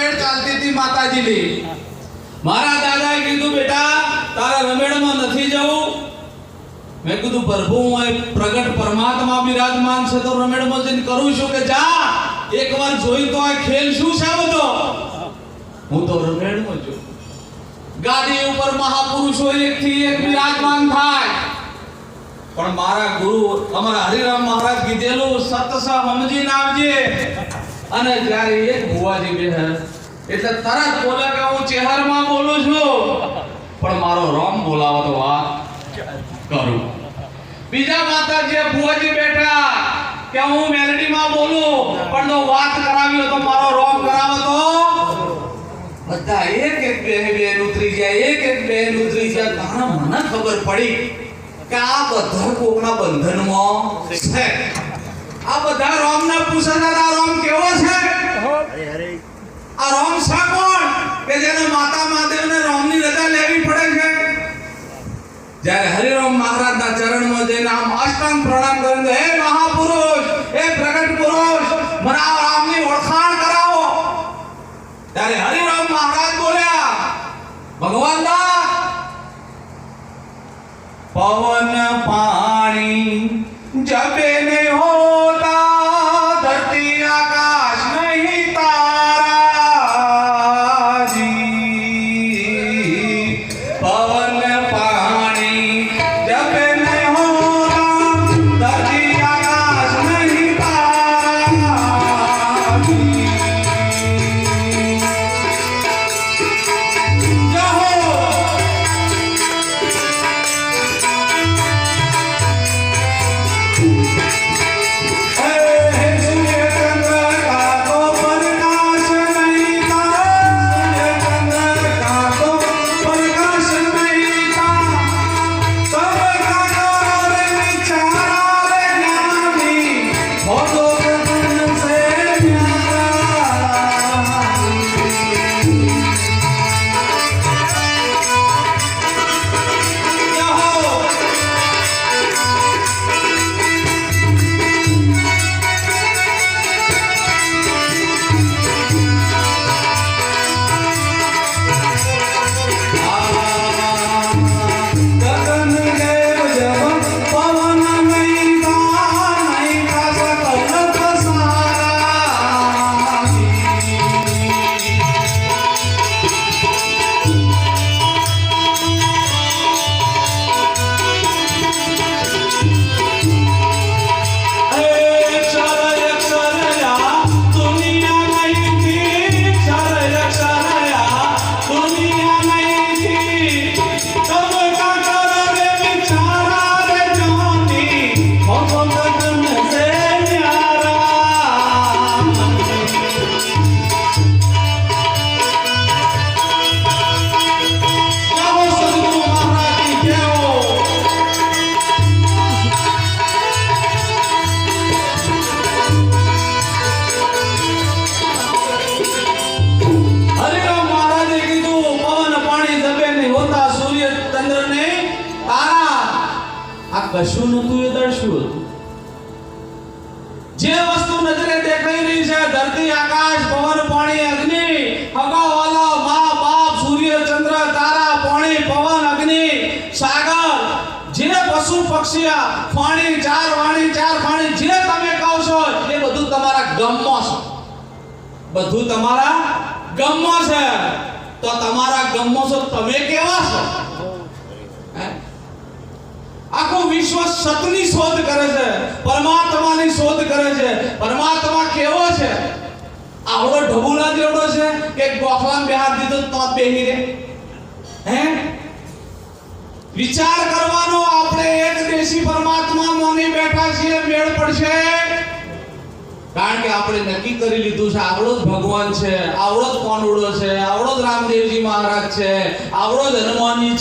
રમેડ ચાલતી હતી માતાજીની. મારા દાદાએ કીધું, બેટા, તારે રમેડમાં નથી જવું. મેં કીધું, પ્રભુ, હું પ્રગટ પરમાત્મા બિરાજમાન છે, તો રમેડમાં જઈને કરું છું કે જા. એકવાર જોઈ તો આ ખેલ શું છે બધો હું તો રમેડમાં છું. ગાદી ઉપર મહાપુરુષો એકથી એક બિરાજમાન થાય. પણ મારા ગુરુ, અમારા હરિરામ મહારાજ કીધેલું સતસા સમજીને આવજે. અને જ્યારે એક ભુવાજી બે એટલે તરત બોલે કે હું ચેહરમાં બોલું છું. પણ મારો રોમ બોલાવો તો વાત કરું. બીજા માતા જે ભુવાજી બેઠા કે હું મેલડીમાં બોલું, પણ તો વાત કરાવી તો મારો રોમ કરાવો તો. બધા એક એક બેન બેન ઉતરી જાય એક એક બેન ઉતરી જાય ઘણા મને ખબર પડી કે આ બધા કોકના બંધનમાં છે. આ બધા રોમના પૂછતા આ રોમ કેવો છે? આ રોમ છે કોણ? કે જેને માતા મહાદેવને રોમની રજા લેવી પડે છે? જ્યારે હરિરામ મહારાજના ચરણમાં જઈને આમ અષ્ટાંગ પ્રણામ કરીને હે મહાપુરુષ હે પ્રગટ પુરુષ મને આ રામની ઓળખાણ કરાવો. ત્યારે હરિરામ મહારાજ બોલ્યા ભગવાન દા પવન પાણી પવન સૂર્ય ચંદ્ર ને તારા. આ કશું નતું એ હતું જે વસ્તુ નજરે દેખાઈ રહી છે, ધરતી, આકાશ, પવન, પાણી, અગ્નિ, હગાવાલા, મા, બાપ, સૂર્ય, ચંદ્ર, તારા, પાણી, પવન, અગ્નિ, સાગર. જે પશુ, પક્ષી પાણી ચાર વાણી, ચાર પાણી જે તમે કહો છો, એ બધું તમારા ગમમાં છે. બધું તમારા ગમમાં છે. તો તમારા ગમમાં છો તમે કેવા છો? વિશ્વ સતની શોધ કરે છે. પરમાત્માની શોધ કરે છે. પરમાત્મા કેવો છે? આવડો ઢબુલા જેવડો છે કે ગોખલામ બિહાર દીધો તો બેહી હે? વિચાર કરવાનો આપણે એક દેશી પરમાત્મા મોની બેઠા છીએ, મેળ પડશે. કારણ કે આપણે નક્કી કરી લીધું છે, આવડો જ ભગવાન છે, આવડો જ કોનુડો છે, આવડો જ રામદેવજી મહારાજ છે, આવડો જ હનુમાનજી છે.